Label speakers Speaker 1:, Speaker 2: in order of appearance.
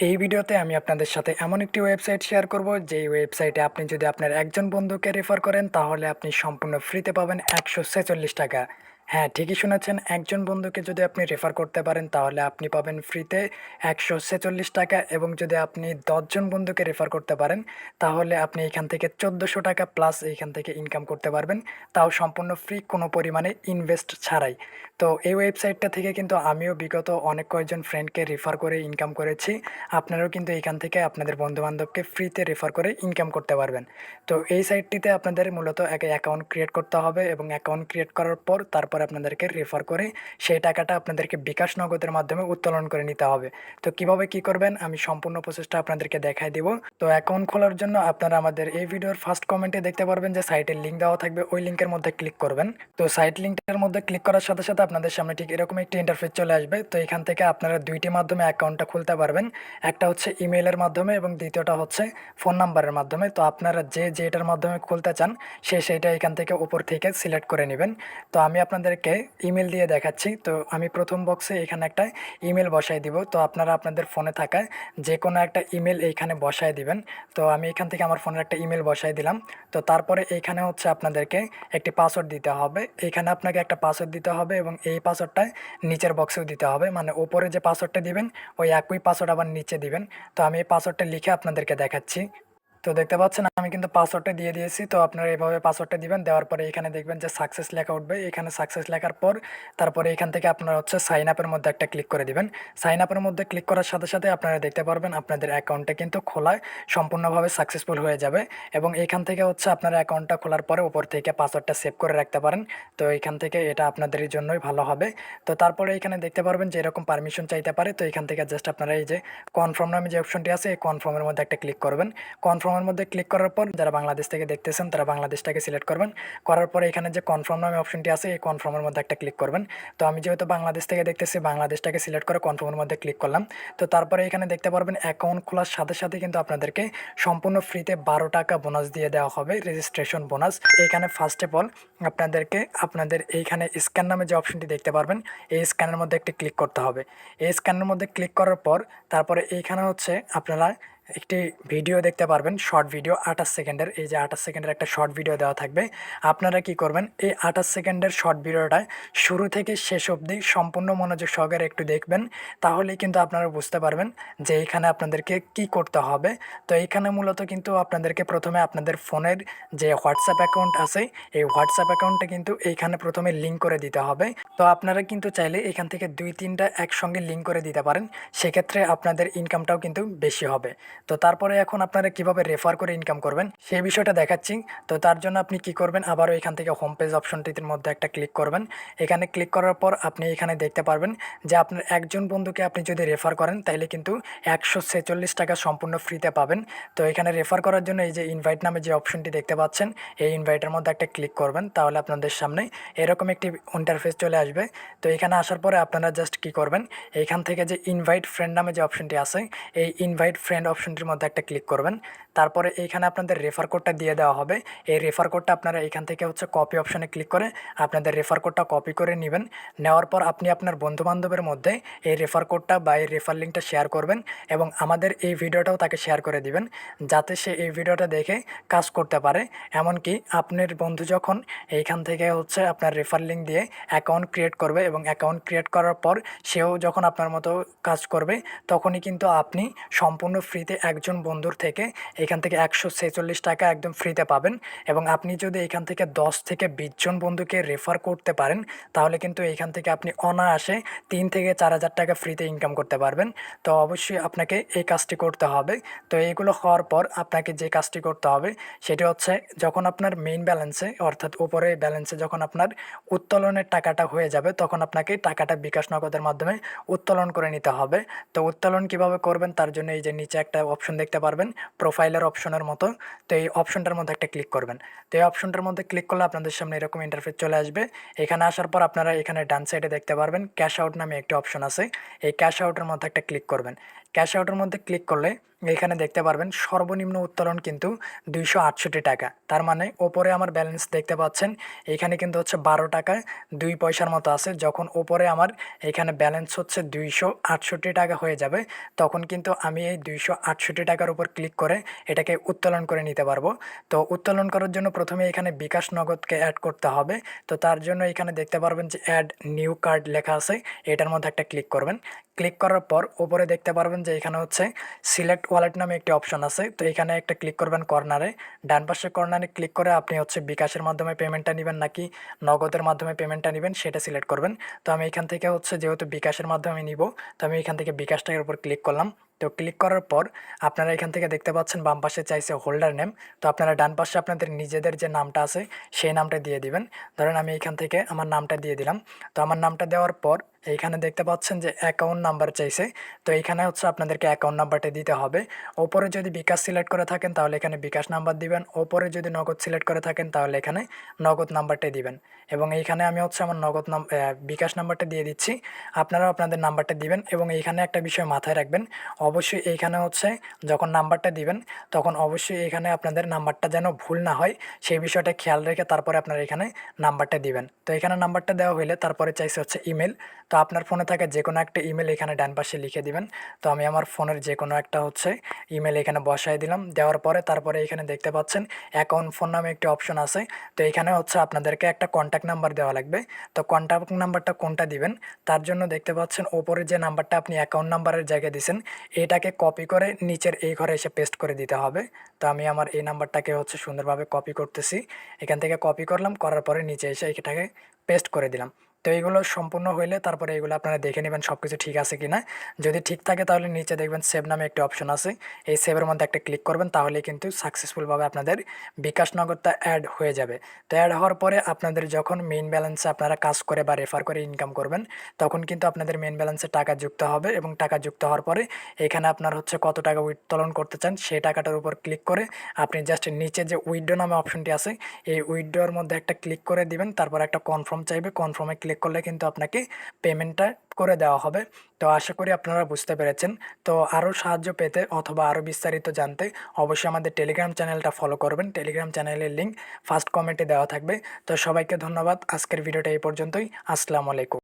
Speaker 1: এই ভিডিওতে আমি আপনাদের সাথে এমন একটি ওয়েবসাইট শেয়ার করব, যেই ওয়েবসাইটে আপনি যদি আপনার একজন বন্ধুকে রেফার করেন, তাহলে আপনি সম্পূর্ণ ফ্রিতে পাবেন একশো ছেচল্লিশ টাকা। হ্যাঁ ঠিকই শুনেছেন। একজন বন্ধুকে যদি আপনি রেফার করতে পারেন, তাহলে আপনি পাবেন ফ্রিতে একশো ছেচল্লিশ টাকা এবং যদি আপনি দশজন বন্ধুকে রেফার করতে পারেন, তাহলে আপনি এখান থেকে চোদ্দোশো টাকা প্লাস এইখান থেকে ইনকাম করতে পারবেন। তাও সম্পূর্ণ ফ্রি কোনো পরিমাণে ইনভেস্ট ছাড়াই। তো এই ওয়েবসাইটটা থেকে কিন্তু আমিও বিগত অনেক কয়েকজন ফ্রেন্ডকে রেফার করে ইনকাম করেছি। আপনারাও কিন্তু এখান থেকে আপনাদের বন্ধুবান্ধবকে ফ্রিতে রেফার করে ইনকাম করতে পারবেন। তো এই সাইটটিতে আপনাদের মূলত এক অ্যাকাউন্ট ক্রিয়েট করতে হবে এবং অ্যাকাউন্ট ক্রিয়েট করার পর তারপর আপনাদেরকে রেফার করে সেই টাকাটা আপনাদেরকে বিকাশ নগদের মাধ্যমে উত্তোলন করে নিতে হবে। তো কীভাবে কি করবেন আমি সম্পূর্ণ প্রসেসটা আপনাদেরকে দেখাই দিব। তো অ্যাকাউন্ট খোলার জন্য আপনারা আমাদের এই ভিডিওর ফার্স্ট কমেন্টে দেখতে পারবেন যে সাইটের লিঙ্ক দেওয়া থাকবে, ওই লিঙ্কের মধ্যে ক্লিক করবেন। তো সাইট লিঙ্কটার মধ্যে ক্লিক করার সাথে সাথে আপনাদের সামনে ঠিক এরকম একটি ইন্টারফেস চলে আসবে। তো এখান থেকে আপনারা দুইটি মাধ্যমে অ্যাকাউন্টটা খুলতে পারবেন। একটা হচ্ছে ইমেলের মাধ্যমে এবং দ্বিতীয়টা হচ্ছে ফোন নাম্বারের মাধ্যমে। তো আপনারা যে যেটার মাধ্যমে খুলতে চান, সে সেইটা এখান থেকে উপর থেকে সিলেক্ট করে নেবেন। তো আমি আপনাদেরকে ইমেল দিয়ে দেখাচ্ছি। তো আমি প্রথম বক্সে এখানে একটা ইমেল বসাই দিব। তো আপনারা আপনাদের ফোনে থাকা যে কোনো একটা ইমেল এইখানে বসায় দিবেন। তো আমি এখান থেকে আমার ফোনের একটা ইমেল বসাই দিলাম। তো তারপরে এইখানে হচ্ছে আপনাদেরকে একটি পাসওয়ার্ড দিতে হবে। এইখানে আপনাকে একটা পাসওয়ার্ড দিতে হবে এবং এই পাসওয়ার্ডটা নিচের বক্সেও দিতে হবে। মানে ওপরে যে পাসওয়ার্ডটা দিবেন, ওই একই পাসওয়ার্ড আবার নিচে দিবেন। তো আমি এই পাসওয়ার্ডটা লিখে আপনাদেরকে দেখাচ্ছি। তো দেখতে পাচ্ছেন, আমি কিন্তু পাসওয়ার্ডটা দিয়ে দিয়েছি। তো আপনারা এইভাবে পাসওয়ার্ডটা দিবেন, দেওয়ার পরে এখানে দেখবেন যে সাকসেস লেখা উঠবে। এখানে সাকসেস লেখার পর তারপরে এখান থেকে আপনারা হচ্ছে সাইন আপের মধ্যে একটা ক্লিক করে দিবেন। সাইন আপের মধ্যে ক্লিক করার সাথে সাথে আপনারা দেখতে পারবেন আপনাদের অ্যাকাউন্টটা কিন্তু খোলা সম্পূর্ণভাবে সাকসেসফুল হয়ে যাবে এবং এখান থেকে হচ্ছে আপনারা অ্যাকাউন্টটা খোলার পরে উপর থেকে পাসওয়ার্ডটা সেভ করে রাখতে পারেন। তো এখান থেকে এটা আপনাদের জন্যই ভালো হবে। তো তারপরে এখানে দেখতে পারবেন যে এরকম পারমিশন চাইতে পারে। তো এখান থেকে জাস্ট আপনারা এই যে কনফার্ম নামে যে অপশনটি আছে, এই কনফার্মের মধ্যে একটা ক্লিক করবেন। কনফার্মের মধ্যে ক্লিক করার পর যারা বাংলাদেশ থেকে দেখতেছেন, তারা বাংলাদেশটাকে সিলেক্ট করবেন। করার পরে এখানে যে কনফার্ম নামে অপশনটি আছে, এই কনফার্মের মধ্যে একটা ক্লিক করবেন। তো আমি যেহেতু বাংলাদেশ থেকে দেখতেছি, বাংলাদেশটাকে সিলেক্ট করে কনফার্মের মধ্যে ক্লিক করলাম। তো তারপরে এখানে দেখতে পারবেন অ্যাকাউন্ট খোলার সাথে সাথে কিন্তু আপনাদেরকে সম্পূর্ণ ফ্রিতে বারো টাকা বোনাস দিয়ে দেওয়া হবে রেজিস্ট্রেশন বোনাস এখানে ফার্স্ট অফ অল আপনাদেরকে, আপনাদের এইখানে স্ক্যান নামে যে অপশনটি দেখতে পারবেন, এই স্ক্যানের মধ্যে একটি ক্লিক করতে হবে। এই স্ক্যানের মধ্যে ক্লিক করার পর তারপরে এইখানে হচ্ছে আপনারা একটি ভিডিও দেখতে পারবেন শর্ট ভিডিও আঠাশ সেকেন্ডের। এই যে আঠাশ সেকেন্ডের একটা শর্ট ভিডিও দেওয়া থাকবে। আপনারা কি করবেন, এই আঠাশ সেকেন্ডের শর্ট ভিডিওটা শুরু থেকে শেষ অবধি সম্পূর্ণ মনোযোগ সহকারে একটু দেখবেন, তাহলেই কিন্তু আপনারা বুঝতে পারবেন যে এইখানে আপনাদেরকে কি করতে হবে। তো এইখানে মূলত কিন্তু আপনাদেরকে প্রথমে আপনাদের ফোনের যে হোয়াটসঅ্যাপ অ্যাকাউন্ট আছে, এই হোয়াটসঅ্যাপ অ্যাকাউন্টটা কিন্তু এইখানে প্রথমে লিঙ্ক করে দিতে হবে। তো আপনারা কিন্তু চাইলে এখান থেকে দুই, তিনটা একসঙ্গে লিঙ্ক করে দিতে পারেন। সেক্ষেত্রে আপনাদের ইনকামটাও কিন্তু বেশি হবে। তো তারপরে এখন আপনারা কীভাবে রেফার করে ইনকাম করবেন সেই বিষয়টা দেখাচ্ছি। তো তার জন্য আপনি কি করবেন, আবারও এখান থেকে হোম পেজ অপশনটির মধ্যে একটা ক্লিক করবেন। এখানে ক্লিক করার পর আপনি এখানে দেখতে পারবেন যে আপনার একজন বন্ধুকে আপনি যদি রেফার করেন তাহলে কিন্তু একশো ছেচল্লিশ টাকা সম্পূর্ণ ফ্রিতে পাবেন। তো এখানে রেফার করার জন্য এই যে ইনভাইট নামে যে অপশনটি দেখতে পাচ্ছেন, এই ইনভাইটের মধ্যে একটা ক্লিক করবেন, তাহলে আপনাদের সামনে এরকম একটি ইন্টারফেস চলে আসবে। তো এখানে আসার পরে আপনারা জাস্ট কি করবেন, এখান থেকে যে ইনভাইট ফ্রেন্ড নামে যে অপশনটি আছে, এই ইনভাইট ফ্রেন্ড অপশনটির মধ্যে একটা ক্লিক করবেন। তারপরে এইখানে আপনাদের রেফার কোডটা দিয়ে দেওয়া হবে। এই রেফার কোডটা আপনারা এখান থেকে হচ্ছে কপি অপশনে ক্লিক করে আপনাদের রেফার কোডটা কপি করে নেবেন। নেওয়ার পর আপনি আপনার বন্ধুবান্ধবের মধ্যে এই রেফার কোডটা বা এই রেফার লিঙ্কটা শেয়ার করবেন এবং আমাদের এই ভিডিওটাও তাকে শেয়ার করে দিবেন, যাতে সে এই ভিডিওটা দেখে কাজ করতে পারে। এমনকি আপনার বন্ধু যখন এইখান থেকে হচ্ছে আপনার রেফার লিঙ্ক দিয়ে অ্যাকাউন্ট ক্রিয়েট করবে এবং অ্যাকাউন্ট ক্রিয়েট করার পর সেও যখন আপনার মতো কাজ করবে, তখনই কিন্তু আপনি সম্পূর্ণ ফ্রিতে একজন বন্ধুর থেকে এখান থেকে একশো ছেচল্লিশ টাকা একদম ফ্রিতে পাবেন এবং আপনি যদি এখান থেকে দশ থেকে বিশ জন বন্ধুকে রেফার করতে পারেন, তাহলে কিন্তু এখান থেকে আপনি অনায়াসে তিন থেকে চার হাজার টাকা ফ্রিতে ইনকাম করতে পারবেন। তো অবশ্যই আপনাকে এই কাজটি করতে হবে। তো এইগুলো হওয়ার পর আপনাকে যে কাজটি করতে হবে, সেটি হচ্ছে যখন আপনার মেইন ব্যালেন্সে অর্থাৎ উপরে ব্যালেন্সে যখন আপনার উত্তোলনের টাকাটা হয়ে যাবে, তখন আপনাকে টাকাটা বিকাশ নগদের মাধ্যমে উত্তোলন করে নিতে হবে। তো উত্তোলন কীভাবে করবেন, তার জন্য এই যে নিচে একটা অপশন দেখতে পারবেন প্রোফাইলের অপশনের মতো, তো এই অপশনটার মধ্যে একটা ক্লিক করবেন। তো এই অপশনটার মধ্যে ক্লিক করলে আপনাদের সামনে এরকম ইন্টারফেস চলে আসবে। এখানে আসার পর আপনারা এখানে ডান সাইডে দেখতে পারবেন ক্যাশ আউট নামে একটি অপশন আছে। এই ক্যাশ আউটের মধ্যে একটা ক্লিক করবেন। ক্যাশ আউটের মধ্যে ক্লিক করলে এখানে দেখতে পারবেন সর্বনিম্ন উত্তোলন কিন্তু দুইশো আটষট্টি টাকা। তার মানে ওপরে আমার ব্যালেন্স দেখতে পাচ্ছেন, এখানে কিন্তু হচ্ছে বারো টাকায় দুই পয়সার মতো আছে। যখন ওপরে আমার এখানে ব্যালেন্স হচ্ছে দুইশো আটষট্টি টাকা হয়ে যাবে, তখন কিন্তু আমি এই দুইশো আটষট্টি টাকার উপর ক্লিক করে এটাকে উত্তোলন করে নিতে পারব। তো উত্তোলন করার জন্য প্রথমে এখানে বিকাশ নগদকে অ্যাড করতে হবে। তো তার জন্য এখানে দেখতে পারবেন যে অ্যাড নিউ কার্ড লেখা আছে, এটার মধ্যে একটা ক্লিক করবেন। ক্লিক করার পর ওপরে দেখতে পারবেন যে এখানে হচ্ছে সিলেক্ট ওয়ালেট নামে একটি অপশন আছে। তো এখানে একটা ক্লিক করবেন কর্নারে ডান পাশে কর্নারে ক্লিক করে আপনি হচ্ছে বিকাশের মাধ্যমে পেমেন্টটা নেবেন নাকি নগদের মাধ্যমে পেমেন্টটা নেবেন সেটা সিলেক্ট করবেন। তো আমি এখান থেকে হচ্ছে যেহেতু বিকাশের মাধ্যমে নিব, তো আমি এখান থেকে বিকাশটার উপর ক্লিক করলাম। তো ক্লিক করার পর আপনারা এখান থেকে দেখতে পাচ্ছেন বাম পাশে চাইছে হোল্ডার নেম তো আপনারা ডান পাশে আপনাদের নিজেদের যে নামটা আছে, সেই নামটা দিয়ে দিবেন। ধরেন আমি এখান থেকে আমার নামটা দিয়ে দিলাম। তো আমার নামটা দেওয়ার পর এইখানে দেখতে পাচ্ছেন যে অ্যাকাউন্ট নাম্বার চাইছে। তো এইখানে হচ্ছে আপনাদেরকে অ্যাকাউন্ট নাম্বারটা দিতে হবে। ওপরে যদি বিকাশ সিলেক্ট করে থাকেন, তাহলে এখানে বিকাশ নাম্বার দিবেন। ওপরে যদি নগদ সিলেক্ট করে থাকেন, তাহলে এখানে নগদ নাম্বারটাই দিবেন। এবং এইখানে আমি হচ্ছে আমার নগদ নাম বিকাশ নাম্বারটা দিয়ে দিচ্ছি। আপনারাও আপনাদের নাম্বারটা দিবেন এবং এইখানে একটা বিষয় মাথায় রাখবেন। অবশ্যই এইখানে হচ্ছে যখন নাম্বারটা দিবেন, তখন অবশ্যই এখানে আপনাদের নাম্বারটা যেন ভুল না হয়, সেই বিষয়টা খেয়াল রেখে তারপরে আপনারা এখানে নাম্বারটা দিবেন। তো এখানে নাম্বারটা দেওয়া হলে তারপরে চাইছে হচ্ছে ইমেল, তো আপনার ফোনে থাকা যে কোনো একটা ইমেল এখানে ডান পাশে লিখে দিবেন। তো আমি আমার ফোনের যে কোনো একটা হচ্ছে ইমেল এখানে বসাই দিলাম, দেওয়ার পরে তারপরে এখানে দেখতে পাচ্ছেন অ্যাকাউন্ট, ফোন নামে একটি অপশন আছে। তো এখানে হচ্ছে আপনাদেরকে একটা কন্ট্যাক্ট নাম্বার দেওয়া লাগবে। তো কন্ট্যাক্ট নাম্বারটা কোনটা দিবেন? তার জন্য দেখতে পাচ্ছেন ওপরে যে নাম্বারটা আপনি অ্যাকাউন্ট নাম্বারের জায়গায় দিয়েছেন এটাকে কপি করে নিচের এই ঘরে এসে পেস্ট করে দিতে হবে। তো আমি আমার এই নাম্বারটাকে হচ্ছে সুন্দরভাবে কপি করতেছি। এখান থেকে কপি করলাম, করার পরে নিচে এসে এটাকে পেস্ট করে দিলাম। তো এইগুলো সম্পূর্ণ হইলে তারপরে এগুলো আপনারা দেখে নেবেন সব কিছু ঠিক আছে কি না যদি ঠিক থাকে তাহলে নিচে দেখবেন সেভ নামে একটি অপশন আছে। এই সেভের মধ্যে একটা ক্লিক করবেন তাহলে কিন্তু সাকসেসফুলভাবে আপনাদের বিকাশ নগদটা অ্যাড হয়ে যাবে। তো অ্যাড হওয়ার পরে আপনাদের যখন মেইন ব্যালেন্সে আপনারা কাজ করে বা রেফার করে ইনকাম করবেন, তখন কিন্তু আপনাদের মেইন ব্যালেন্সে টাকা যুক্ত হবে এবং টাকা যুক্ত হওয়ার পরে এখানে আপনার হচ্ছে কত টাকা উত্তোলন করতে চান সেই টাকাটার উপর ক্লিক করে আপনি জাস্ট নিচে যে উইডো নামে অপশনটি আছে, এই উইডোর মধ্যে একটা ক্লিক করে দিবেন, তারপর একটা কনফার্ম চাইবে কনফার্মে ক্লিক করলে কিন্তু আপনাকে পেমেন্টটা করে দেওয়া হবে। তো আশা করি আপনারা বুঝতে পেরেছেন। তো আরও সাহায্য পেতে অথবা আরও বিস্তারিত জানতে অবশ্যই আমাদের টেলিগ্রাম চ্যানেলটা ফলো করবেন। টেলিগ্রাম চ্যানেলের লিঙ্ক ফার্স্ট কমেন্টে দেওয়া থাকবে। তো সবাইকে ধন্যবাদ। আজকের ভিডিওটা এই পর্যন্তই। আসসালামু আলাইকুম।